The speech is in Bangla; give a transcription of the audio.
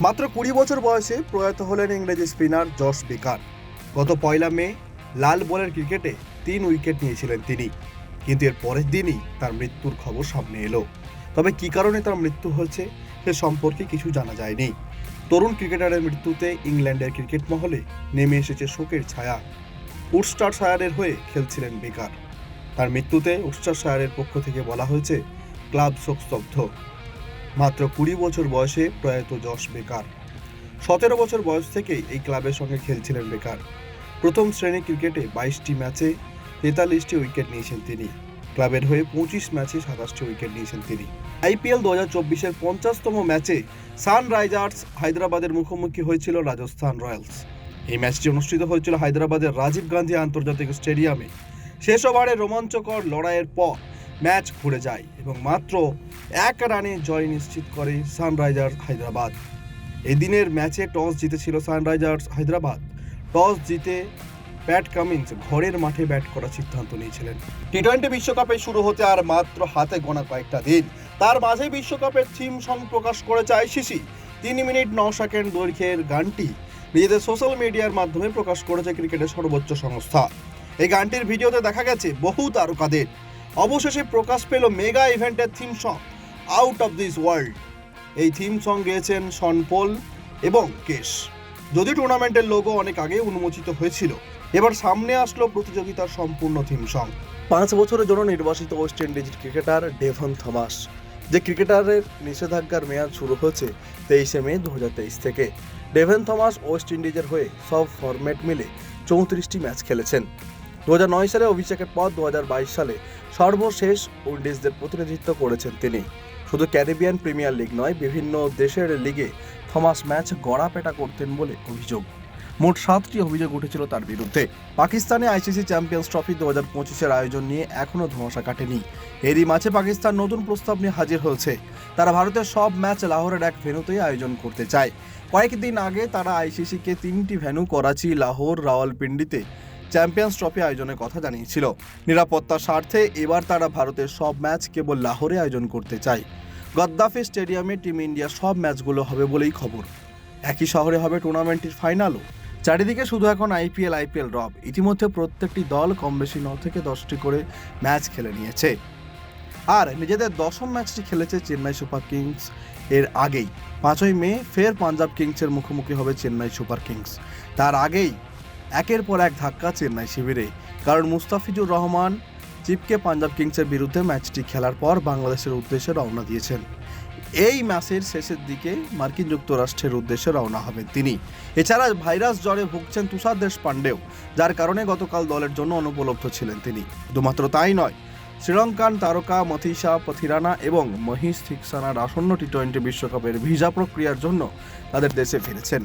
মাত্র কুড়ি বছর বয়সে প্রয়াত হলেন ইংরেজি স্পিনার জশ বেকার। গত পয়লা মে লাল বলের ক্রিকেটে তিন উইকেট নিয়েছিলেন তিনি। কিন্তু এর পরের দিনই তার মৃত্যুর খবর সামনে এলো। তবে কী কারণে তার মৃত্যু হয়েছে সে সম্পর্কে কিছু জানা যায়নি। তরুণ ক্রিকেটারের মৃত্যুতে ইংল্যান্ডের ক্রিকেট মহলে নেমে এসেছে শোকের ছায়া। উডস্টার শায়ারের হয়ে খেলছিলেন বেকার। তার মৃত্যুতে উডস্টার শায়ারের পক্ষ থেকে বলা হয়েছে, ক্লাব শোকস্তব্ধ মাত্র কুড়ি বছর বয়সে প্রয়াত যশ বেকার। সতেরো বছর বয়স থেকেই এই ক্লাবের সঙ্গে খেলছিলেন বেকার। প্রথম শ্রেণি ক্রিকেটে বাইশটি ম্যাচে তেতাল্লিশটি উইকেট নিয়েছেন তিনি। ক্লাবের হয়ে পঁচিশ ম্যাচে সাতাশটি উইকেট নিয়েছেন তিনি। আইপিএল দু হাজার চব্বিশের পঞ্চাশতম ম্যাচে সানরাইজার্স হায়দ্রাবাদের মুখোমুখি হয়েছিল রাজস্থান রয়্যালস। এই ম্যাচটি অনুষ্ঠিত হয়েছিল হায়দ্রাবাদের রাজীব গান্ধী আন্তর্জাতিক স্টেডিয়ামে। শেষ ওভারে রোমাঞ্চকর লড়াইয়ের পর ম্যাচ ঘুরে যায় এবং মাত্র এক রানে জয় নিশ্চিত করে সানরাইজার্স হায়দ্রাবাদ। এদিনের ম্যাচে টস জিতেছিল সানরাইজার্স হায়দ্রাবাদ। টস জিতে প্যাট কামিন্স ঘরের মাঠে ব্যাট করার সিদ্ধান্ত নিয়েছিলেন। টি টোয়েন্টি বিশ্বকাপে শুরু হতে আর মাত্র হাতে গোনা কয়েকটা দিন। তার মাঝে বিশ্বকাপের থিম সং প্রকাশ করেছে আইসিসি। তিন মিনিট ন সেকেন্ড দৈর্ঘ্যের গানটি নিজেদের সোশ্যাল মিডিয়ার মাধ্যমে প্রকাশ করেছে ক্রিকেটের সর্বোচ্চ সংস্থা। এই গানটির ভিডিওতে দেখা গেছে বহু তারকাদের। অবশেষে প্রকাশ পেল মেগা ইভেন্টের theme song. Out of this world. এই থিম সং গেয়েছেন সনপোল এবং কেশ। যদি টুর্নামেন্টের লোগো অনেক আগে উন্মোচিত হয়েছিল, এবার সামনে আসলো প্রতিযোগিতার সম্পূর্ণ থিম সং। পাঁচ বছরের জন্য নির্বাসিত West Indies cricketer Devon Thomas, যে ক্রিকেটারের নিষেধাজ্ঞার মেয়াদ শুরু হয়েছে তেইশে মে দু হাজার তেইশ থেকে। ডেভেন থমাস ওয়েস্ট ইন্ডিজের হয়ে সব ফরম্যাট মিলে চৌত্রিশটি ম্যাচ খেলেছেন। দু সালে অভিষেকের পর দু হাজার বাইশ সালে সর্বশেষ উইন্ডিজদের প্রতিনিধিত্ব করেছেন তিনি। শুধু ক্যারিবিয়ান প্রিমিয়ার লিগ নয়, বিভিন্ন দেশের লিগে থমাস ম্যাচ গড়াপেটা করতেন বলে অভিযোগ। মোট সাতটি অভিযোগ উঠেছিল তার বিরুদ্ধে। পাকিস্তানে আইসিসি চ্যাম্পিয়ন্স ট্রফি দু হাজার পঁচিশের আয়োজন নিয়ে এখনও ধোঁয়াশা কাটেনি। এরই মাঝে পাকিস্তান নতুন প্রস্তাব নিয়ে হাজির হয়েছে। তারা ভারতের সব ম্যাচ লাহোরের এক ভেন্যুতেই আয়োজন করতে চায়। কয়েকদিন আগে তারা আইসিসিকে তিনটি ভেন্যু করাচি, লাহোর, রাওয়ালপিন্ডিতে চ্যাম্পিয়ন্স ট্রফি আয়োজনের কথা জানিয়েছিল। নিরাপত্তার স্বার্থে এবার তারা ভারতের সব ম্যাচ কেবল লাহোরে আয়োজন করতে চায়। গদ্দাফি স্টেডিয়ামে টিম ইন্ডিয়ার সব ম্যাচগুলো হবে বলেই খবর। একই শহরে হবে টুর্নামেন্টের ফাইনালও। চারিদিকে শুধু এখন আইপিএল আইপিএল রব। ইতিমধ্যে প্রত্যেকটি দল কম বেশি ন থেকে দশটি করে ম্যাচ খেলে নিয়েছে। আর নিজেদের দশম ম্যাচটি খেলেছে চেন্নাই সুপার কিংস এর আগেই। পাঁচই মে ফের পাঞ্জাব কিংসের মুখোমুখি হবে চেন্নাই সুপার কিংস। তার আগেই একের পর এক ধাক্কা চেন্নাই শিবিরে। কারণ মুস্তাফিজুর রহমান চিপকে পাঞ্জাব কিংসের বিরুদ্ধে ম্যাচটি খেলার পর বাংলাদেশের উদ্দেশ্যে রওনা দিয়েছেন। এই ম্যাচের শেষের দিকে মার্কিন যুক্তরাষ্ট্রের উদ্দেশ্যে রওনা হবেন তিনি। এছাড়া ভাইরাস জ্বরে ভুগছেন তুষার দেশ পাণ্ডেও যার কারণে গতকাল দলের জন্য অনুপলব্ধ ছিলেন তিনি। শুধুমাত্র তাই নয়, শ্রীলঙ্কান তারকা মথিসা পথিরানা এবং মহিষ থিকসানার আসন্ন টি টোয়েন্টি বিশ্বকাপের ভিসা প্রক্রিয়ার জন্য তাদের দেশে ফিরেছেন।